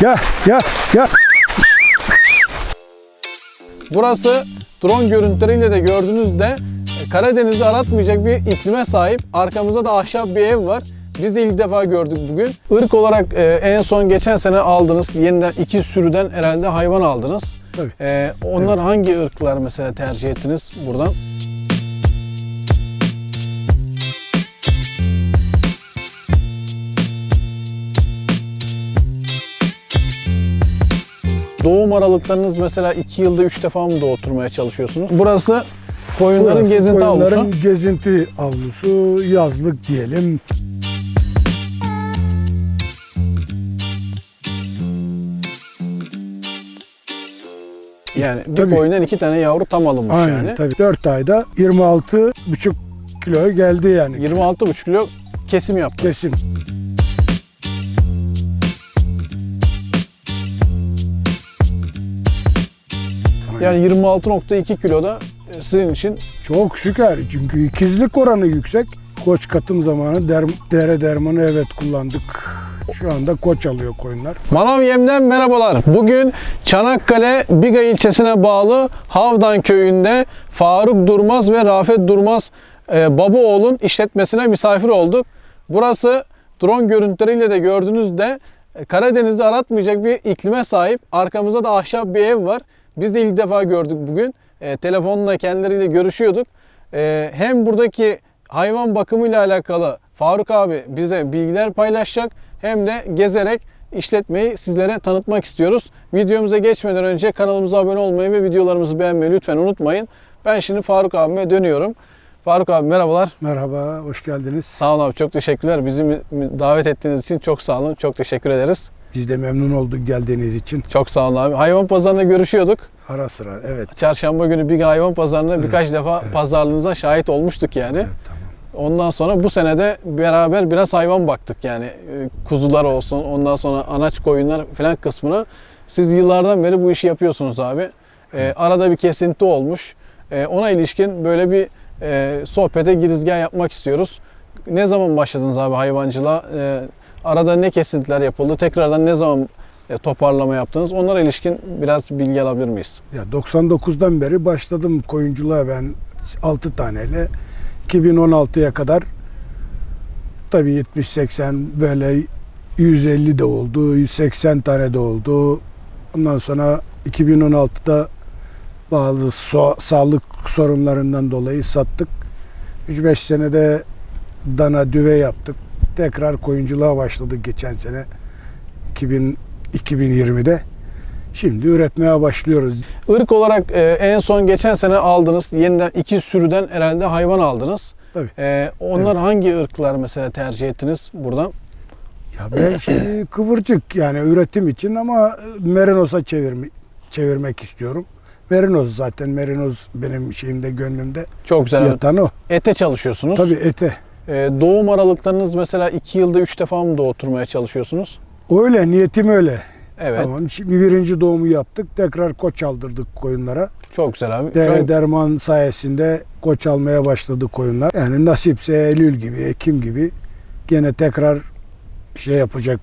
Gel gel gel. Burası drone görüntüleriyle de gördüğünüzde Karadeniz'i aratmayacak bir iklime sahip. Arkamızda da ahşap bir ev var. Biz de ilk defa gördük bugün. Irk olarak e, en son geçen sene aldınız. Yeniden iki sürüden herhalde hayvan aldınız. Tabii. E, onlar hangi ırklar mesela tercih ettiniz buradan? Doğum aralıklarınız mesela 2 yılda 3 defa mı doğurtmaya çalışıyorsunuz? Burası koyunların Burası gezinti koyunların avlusu. gezinti avlusu, yazlık diyelim. Yani bir Tabii. koyundan iki tane yavru tam alınmış Aynen yani. tabii. 4 ayda 26,5 kilo geldi yani 26,5 kilo kesim yaptı. kesim. Yani 26.2 kilo da e, sizin için Çok şükür çünkü ikizlik oranı yüksek. Koç katım zamanı der, dere dermanı evet kullandık. Şu anda koç alıyor koyunlar. Manav Yem'den merhabalar. Bugün Çanakkale Biga ilçesine bağlı Havdan köyünde Faruk Durmaz ve Rafet Durmaz e, Babaoğlu'nun işletmesine misafir olduk. Burası drone görüntüleriyle de gördüğünüzde e, Karadeniz'i aratmayacak bir iklime sahip. Arkamızda da ahşap bir ev var. Biz de ilk defa gördük bugün. E, telefonla kendileriyle görüşüyorduk. E, hem buradaki hayvan bakımıyla alakalı Faruk abi bize bilgiler paylaşacak hem de gezerek işletmeyi sizlere tanıtmak istiyoruz. Videomuza geçmeden önce kanalımıza abone olmayı ve videolarımızı beğenmeyi lütfen unutmayın. Ben şimdi Faruk abime dönüyorum. Faruk abi merhabalar. Merhaba, hoş geldiniz. Sağ olun abi çok teşekkürler. Bizi davet ettiğiniz için çok sağ olun. Çok teşekkür ederiz. Biz de memnun olduk geldiğiniz için. Çok sağ olun abi. Hayvan pazarında görüşüyorduk. Ara sıra, evet. Çarşamba günü bir hayvan pazarında birkaç defa pazarlığınıza şahit olmuştuk yani. Evet, tamam. Ondan sonra bu senede beraber biraz hayvan baktık yani E, kuzular olsun ondan sonra anaç koyunlar falan kısmına. Siz yıllardan beri bu işi yapıyorsunuz abi. E, arada bir kesinti olmuş. E, ona ilişkin böyle bir e, sohbete girizgah yapmak istiyoruz. Ne zaman başladınız abi hayvancılığa? E, arada ne kesintiler yapıldı? Tekrardan ne zaman e, toparlama yaptınız? Onlara ilişkin biraz bilgi alabilir miyiz? Ya 99'dan beri başladım koyunculuğa ben 6 taneyle. 2016'ya kadar tabii 70-80 böyle 150 de oldu, 180 tane de oldu. Ondan sonra 2016'da bazı so- sağlık sorunlarından dolayı sattık. 3-5 senede dana düve yaptık. Tekrar koyunculuğa başladık geçen sene 2000, 2020'de. Şimdi üretmeye başlıyoruz. Irk olarak e, en son geçen sene aldınız. Yeniden iki sürüden herhalde hayvan aldınız. Tabii. E, onlar hangi ırklar mesela tercih ettiniz buradan? Ya ben şimdi kıvırcık yani üretim için ama merinoza çevirme, çevirmek istiyorum. Merinoz zaten merinoz benim şeyimde gönlümde Çok güzel. evet. yatan o. Ete çalışıyorsunuz. Tabii ete. E, doğum aralıklarınız mesela iki yılda üç defa mı doğurtmaya çalışıyorsunuz? Öyle niyetim öyle. Evet. Tamam şimdi birinci doğumu yaptık. Tekrar koç aldırdık koyunlara. Çok güzel abi. Dere an- derman sayesinde koç almaya başladı koyunlar. Yani nasipse Eylül gibi, Ekim gibi gene tekrar şey yapacak,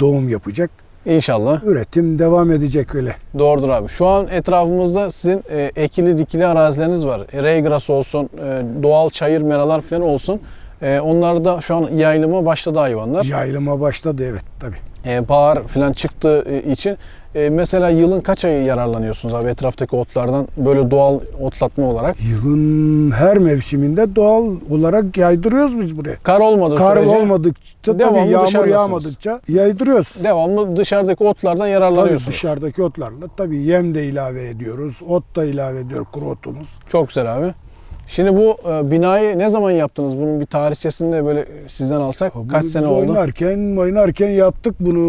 doğum yapacak. İnşallah. Üretim devam edecek öyle. Doğrudur abi. Şu an etrafımızda sizin e, ekili dikili arazileriniz var. Reygras olsun, e, doğal çayır meralar falan olsun. E, onlar da şu an yayılıma başladı hayvanlar. Yayılıma başladı evet tabii. e, bahar falan çıktığı için e, mesela yılın kaç ayı yararlanıyorsunuz abi etraftaki otlardan böyle doğal otlatma olarak? Yılın her mevsiminde doğal olarak yaydırıyoruz biz buraya. Kar olmadığı Kar sürece olmadıkça devamlı tabii yağmur dışarıdasınız. yağmadıkça yaydırıyoruz. devamlı dışarıdaki otlardan Tabii yararlanıyorsunuz. dışarıdaki otlarla tabii yem de ilave ediyoruz. Ot da ilave ediyor kuru otumuz. Çok güzel abi. Şimdi bu e, binayı ne zaman yaptınız? Bunun bir tarihçesini de böyle sizden alsak Bunu kaç biz sene oldu? Oynarken, oynarken yaptık bunu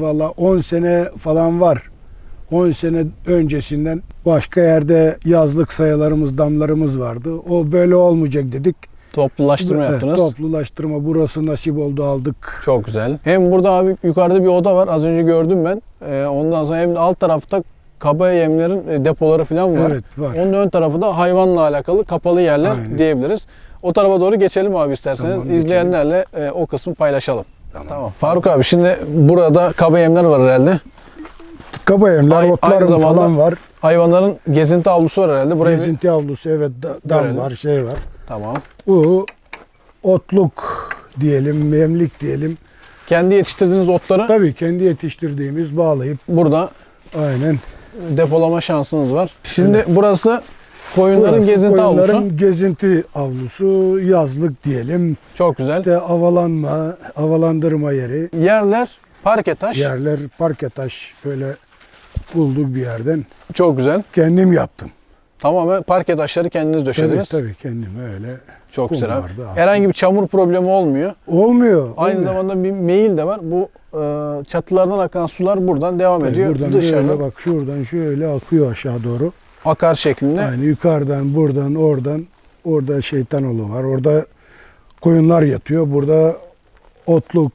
valla 10 sene falan var. 10 sene öncesinden başka yerde yazlık sayalarımız, damlarımız vardı. O böyle olmayacak dedik. Toplulaştırma Evet, yaptınız. Toplulaştırma burası nasip oldu aldık. Çok güzel. Hem burada abi yukarıda bir oda var. Az önce gördüm ben. E, ondan sonra hem de alt tarafta kaba yemlerin e, depoları falan var. Evet var. Onun ön tarafı da hayvanla alakalı kapalı yerler Aynen. diyebiliriz. O tarafa doğru geçelim abi isterseniz. Tamam. İzleyenlerle e, o kısmı paylaşalım. Tamam. Tamam. Faruk abi şimdi burada kaba yemler var herhalde. Kaba yemler, otlarım falan var. Hayvanların gezinti avlusu var herhalde. Buraya bir- Gezinti avlusu evet da- dam Görelim. var, şey var. Tamam. Bu otluk diyelim, memlik diyelim. Kendi yetiştirdiğiniz otları Tabii kendi yetiştirdiğimiz bağlayıp burada aynen. Depolama şansınız var. Şimdi burası koyunların Burası gezinti koyunların avlusu. gezinti avlusu, yazlık diyelim. Çok güzel. İşte avalanma, avalandırma yeri. Yerler parke taş. Yerler parke taş böyle bulduk bir yerden. Çok güzel. Kendim yaptım. Tamamen parke taşları kendiniz Tabii döşediniz. tabii kendim öyle. Çok güzel abi. Herhangi bir çamur problemi olmuyor. Olmuyor. Aynı olmuyor. zamanda bir meyil de var. Bu e, çatılardan akan sular buradan devam Tabii ediyor. buradan Dışarıda böyle bak şuradan şöyle akıyor aşağı doğru. akar şeklinde. Yani yukarıdan buradan oradan orada şeytanoğlu var. Orada koyunlar yatıyor. Burada otluk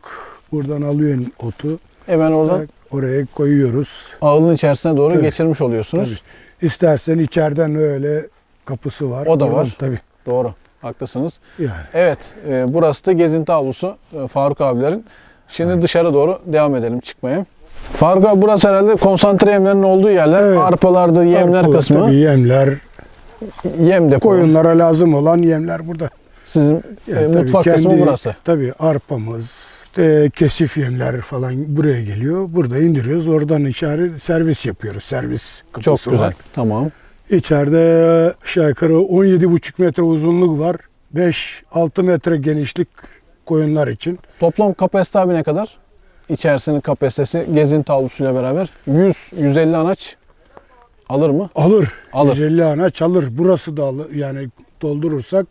buradan alıyorsun otu. Hemen oradan Oraya koyuyoruz. ağılın içerisine doğru Tabii. geçirmiş oluyorsunuz. Tabii. İstersen içeriden öyle kapısı var. O da Oradan var. Tabii. Doğru. Haklısınız. Yani. Evet. e, burası da gezinti avlusu e, Faruk abilerin. Şimdi dışarı doğru devam edelim çıkmaya. Faruk abi burası herhalde konsantre yemlerin olduğu yerler. Evet. Arpalardı, yemler Arpalar, kısmı. Tabii yemler. Yem depo. Koyunlara lazım olan yemler burada. Sizin e, Yani tabii mutfak kısmı kendi- burası. Tabii arpamız, işte kesif yemler falan buraya geliyor. Burada indiriyoruz. Oradan içeri servis yapıyoruz. Servis Çok kapısı güzel. var. Tamam. İçeride aşağı yukarı 17,5 metre uzunluk var. 5-6 metre genişlik koyunlar için. Toplam kapasite abi ne kadar? İçerisinin kapasitesi gezinti avlusuyla beraber 100-150 anaç alır mı? Alır. Alır. 150 anaç alır. Burası da alır. Yani doldurursak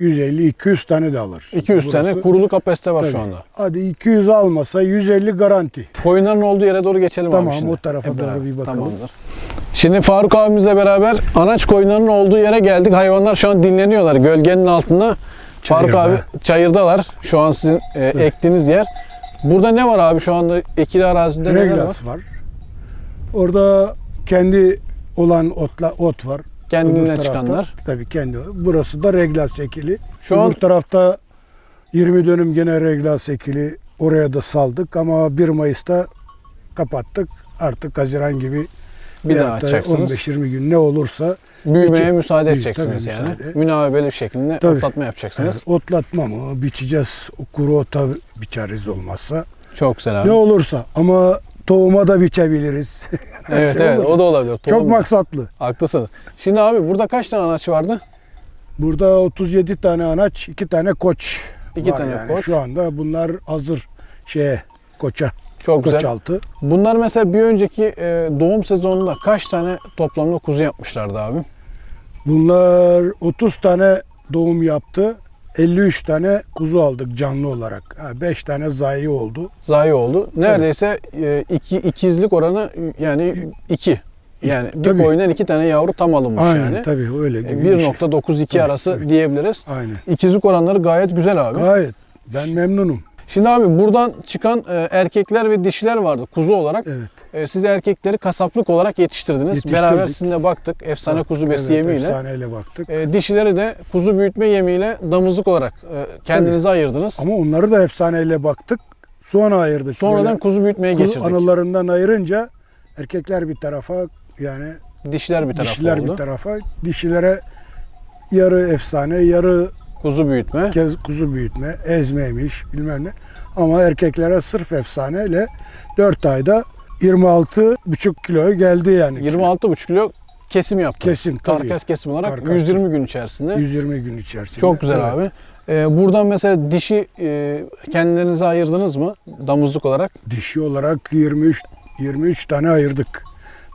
150-200 tane de alır. 200 Burası- tane kurulu kapasite var şu Tabii. anda. Hadi 200 almasa 150 garanti. Koyunların olduğu yere doğru geçelim abi Tamam, o tarafa Hep doğru beraber. bir bakalım. Tamamdır. Şimdi Faruk abimizle beraber anaç koyunlarının olduğu yere geldik. Hayvanlar şu an dinleniyorlar gölgenin altında. Faruk Çayırda. abi çayırdalar. Şu an sizin e, ektiğiniz yer. Burada ne var abi şu anda ekili arazide neler var? Reglas var. Orada kendi olan otla ot var. Kendinden tarafta- çıkanlar. Tabii kendi. Burası da reglas ekili. Şu Öbür an- tarafta 20 dönüm gene reglas ekili. Oraya da saldık ama 1 Mayıs'ta kapattık. Artık Haziran gibi Bir daha açacaksınız. 15-20 gün ne olursa Büyümeye Biçim. müsaade edeceksiniz tabii, yani. müsaade. Münavebeli bir şekilde Tabii. otlatma yapacaksınız. yani otlatma mı biçeceğiz. Kuru ota biçeriz olmazsa. Çok güzel abi. Ne olursa ama tohuma da biçebiliriz. Evet şey evet olur. o da olabilir. Çok Tohum da. maksatlı. Haklısınız. Şimdi abi burada kaç tane anaç vardı? Burada 37 tane anaç, 2 tane koç İki var tane yani. koç. Şu anda bunlar hazır şeye koça, Çok koç güzel. altı. Bunlar mesela bir önceki e, doğum sezonunda kaç tane toplamda kuzu yapmışlardı abi? Bunlar 30 tane doğum yaptı. 53 tane kuzu aldık canlı olarak. 5 tane zayi oldu. Zayi oldu. Neredeyse e, iki, ikizlik oranı yani iki. Yani bir Tabii. koyundan iki tane yavru tam alınmış Aynen yani. tabii öyle E, gibi bir şey. 1.92 Tabii, arası tabii. diyebiliriz. Aynen. İkizlik oranları gayet güzel abi. Gayet ben memnunum. Şimdi abi buradan çıkan e, erkekler ve dişiler vardı kuzu olarak. Evet. E, siz erkekleri kasaplık olarak yetiştirdiniz. Beraber sizinle baktık. Efsane kuzu besi evet, yemiyle. Efsaneyle baktık. E, dişileri de kuzu büyütme yemiyle damızlık olarak e, kendinize ayırdınız. Ama onları da efsaneyle baktık. Sonra ayırdık. Sonradan Böyle kuzu büyütmeye kuzu geçirdik. analarından ayırınca erkekler bir tarafa yani Dişiler bir tarafta dişiler oldu. bir tarafa. Dişilere yarı efsane, yarı Kuzu büyütme. kez kuzu büyütme, ezmeymiş bilmem ne. Ama erkeklere sırf efsaneyle 4 ayda 26,5 kilo geldi yani. 26,5 kilo kesim yaptı. Kesim tabii. Karkas kesim olarak Karkas 120 gün içerisinde. 120 gün içerisinde. Çok güzel Evet. abi. E, buradan mesela dişi e, kendilerinize ayırdınız mı damızlık olarak? Dişi olarak 23 23 tane ayırdık.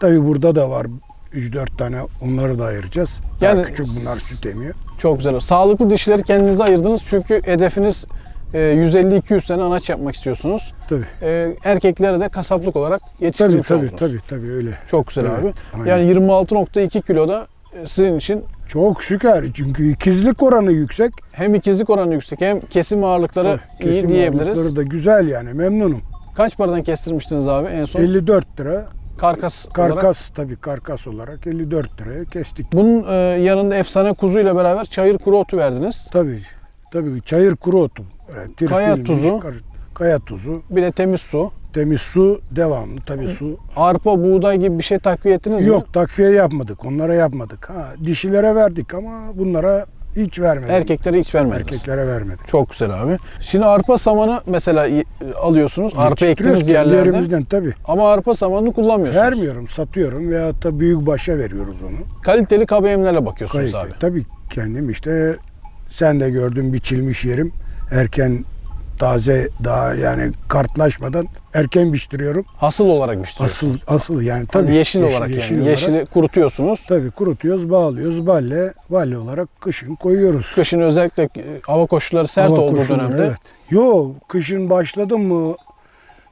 Tabii burada da var 3-4 tane onları da ayıracağız. Daha Yani- küçük bunlar süt emiyor. Çok güzel. Sağlıklı dişileri kendinize ayırdınız çünkü hedefiniz e, 150-200 tane anaç yapmak istiyorsunuz. Tabii. E, erkekleri de kasaplık olarak Tabii yetiştirmiş tabii oldunuz. tabii tabii öyle. Çok güzel Evet, abi. aynen. Yani 26.2 kiloda e, sizin için Çok şükür çünkü ikizlik oranı yüksek. hem ikizlik oranı yüksek hem kesim ağırlıkları Tabii, iyi kesim diyebiliriz. ağırlıkları da güzel yani memnunum. Kaç paradan kestirmiştiniz abi en son? 54 lira Karkas, olarak. karkas tabii karkas olarak 54 liraya kestik. Bunun e, yanında efsane kuzuyla beraber çayır kuru otu verdiniz. Tabii tabii çayır kuru otu. Yani Kaya tirfilmiş, tuzu. kar- kaya tuzu, Bir de temiz su. temiz su, devamlı tabii su. Arpa, buğday gibi bir şey takviye ettiniz mi? Yok takviye yapmadık, onlara yapmadık. Ha, dişilere verdik ama bunlara hiç vermedik. Erkeklere hiç vermediniz. Erkeklere vermedik. Çok güzel abi. Şimdi arpa samanı mesela alıyorsunuz. Arpa Yetiştiriyoruz ektiğiniz kendi yerlerde. yerimizden tabii. Ama arpa samanını kullanmıyorsunuz. Vermiyorum, satıyorum veyahut da büyük başa veriyoruz onu. Kaliteli kaba yemlerle bakıyorsunuz Kayıt. abi. Tabii kendim işte sen de gördün biçilmiş yerim. Erken taze daha yani kartlaşmadan erken biçtiriyorum. Hasıl olarak müşteri. Asıl asıl yani Tabii tabii yeşil, olarak yani. Yeşili kurutuyorsunuz. Tabii kurutuyoruz, bağlıyoruz. Balle, balle olarak kışın koyuyoruz. Kışın özellikle e, hava koşulları sert Hava olduğu koşulları, dönemde Evet. Yo, kışın başladım mı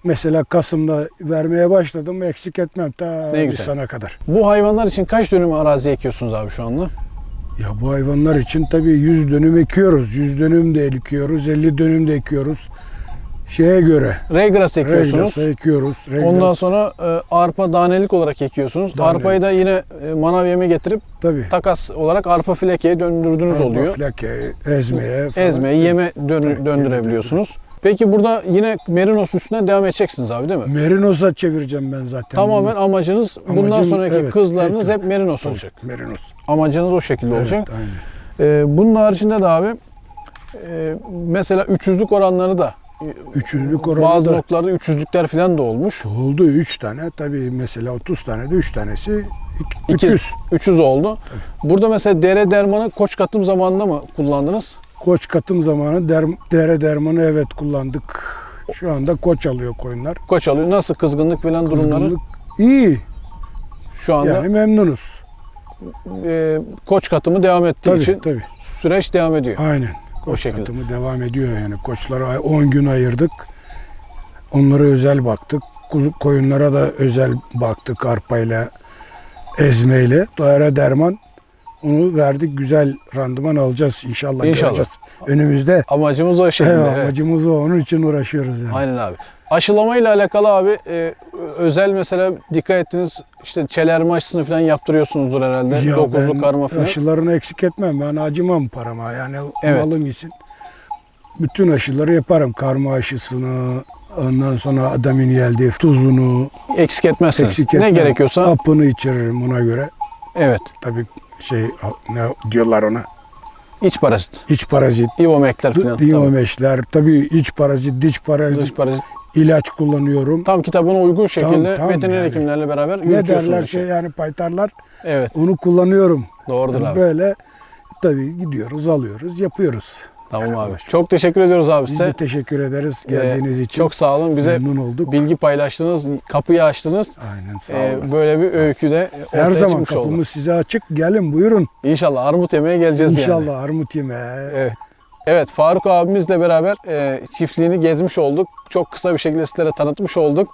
mesela Kasım'da vermeye başladım eksik etmem ta Ne bir güzel. sana kadar. bu hayvanlar için kaç dönüm arazi ekiyorsunuz abi şu anda? Ya bu hayvanlar için tabii 100 dönüm ekiyoruz. 100 dönüm de ekiyoruz, 50 dönüm de ekiyoruz. Şeye göre. Regras ekiyorsunuz. Regras'a ekiyoruz. Regras, Ondan sonra e, arpa danelik olarak ekiyorsunuz. Danelik. Arpayı da yine e, manav yeme getirip tabii. takas olarak arpa filekeye döndürdüğünüz Arpa, oluyor. Flake, ezmeye falan. Ezmeye, yeme dön- döndürebiliyorsunuz. Peki burada yine merinos üstüne devam edeceksiniz abi değil mi? Merinos'a çevireceğim ben zaten. Tamamen amacınız bundan Amacım, sonraki evet, kızlarınız evet, hep merinos Tabii, olacak. Merinos. Amacınız o şekilde olacak. Evet, aynen. Ee, bunun haricinde de abi e, mesela 300'lük oranları da Üçüzlük oranı bazı da noktalarda 300'lükler falan da olmuş. oldu. Üç tane. Tabii mesela 30 tane de üç tanesi iki- İki- 300. 300 oldu. Burada mesela dere dermanı koç katım zamanında mı kullandınız? Koç katım zamanı der, dere dermanı evet kullandık. Şu anda koç alıyor koyunlar. Koç alıyor. Nasıl kızgınlık falan durumları? Kızgınlık iyi. Şu anda Yani memnunuz. e, koç katımı devam ettiği Tabii için tabii. süreç devam ediyor. Aynen. Koç şekilde. katımı devam ediyor yani. Koçlara 10 gün ayırdık. Onlara özel baktık. Kuzu koyunlara da özel baktık arpayla, ezmeyle. Dere derman onu verdik. Güzel randıman alacağız inşallah. İnşallah. Göreceğiz. Önümüzde. Amacımız o şekilde. Evet, amacımız o. Onun için uğraşıyoruz yani. Aynen abi. Aşılama ile alakalı abi e, özel mesela dikkat ettiniz işte çelerme aşısını falan yaptırıyorsunuzdur herhalde. Ya Dokuzluk ben karma falan. aşılarını eksik etmem. Ben acımam parama. Yani Evet. malım için. Bütün aşıları yaparım. Karma aşısını, ondan sonra adamin geldi, tuzunu, Eksik etmezsiniz. eksik ne etmem. gerekiyorsa Apını içiririm ona göre. evet. Tabii şey ne diyorlar ona? İç parazit. İç parazit, İvomekler falan. diyomeşler, tabii iç parazit, diç parazit, Dış parazit. ilaç kullanıyorum. Tam kitabına uygun şekilde tam veteriner yani. hekimlerle beraber Ne derler şey yani paytarlar Evet. onu kullanıyorum. Doğrudur Yani abi. Böyle tabii gidiyoruz, alıyoruz, yapıyoruz. Tamam abi. Çok teşekkür ediyoruz abi Biz size. de teşekkür ederiz Ee, geldiğiniz için. Çok sağ olun. Bize memnun olduk. bilgi paylaştınız, kapıyı açtınız. Aynen sağ Ee, olun. böyle bir öykü de ortaya Her zaman çıkmış oldu. kapımız size açık. Gelin buyurun. İnşallah armut yemeye geleceğiz yani. İnşallah armut yemeğe. Evet. Evet Faruk abimizle beraber e, çiftliğini gezmiş olduk. Çok kısa bir şekilde sizlere tanıtmış olduk.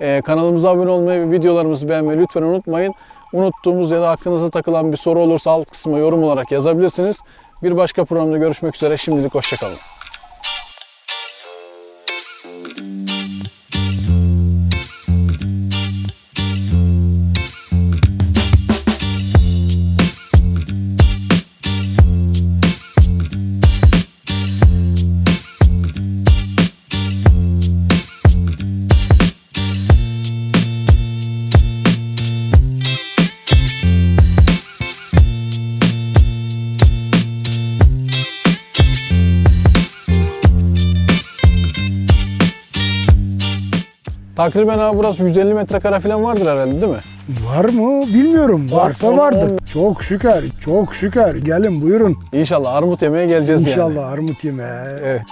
E, kanalımıza abone olmayı, videolarımızı beğenmeyi lütfen unutmayın. Unuttuğumuz ya da aklınıza takılan bir soru olursa alt kısma yorum olarak yazabilirsiniz. Bir başka programda görüşmek üzere. Şimdilik hoşçakalın. Takriben abi burası 150 metrekare falan vardır herhalde değil mi? Var mı bilmiyorum. Varsa on- vardır. on- Çok şükür. Çok şükür. Gelin buyurun. İnşallah armut yemeye geleceğiz yani. İnşallah armut yemeğe. Evet.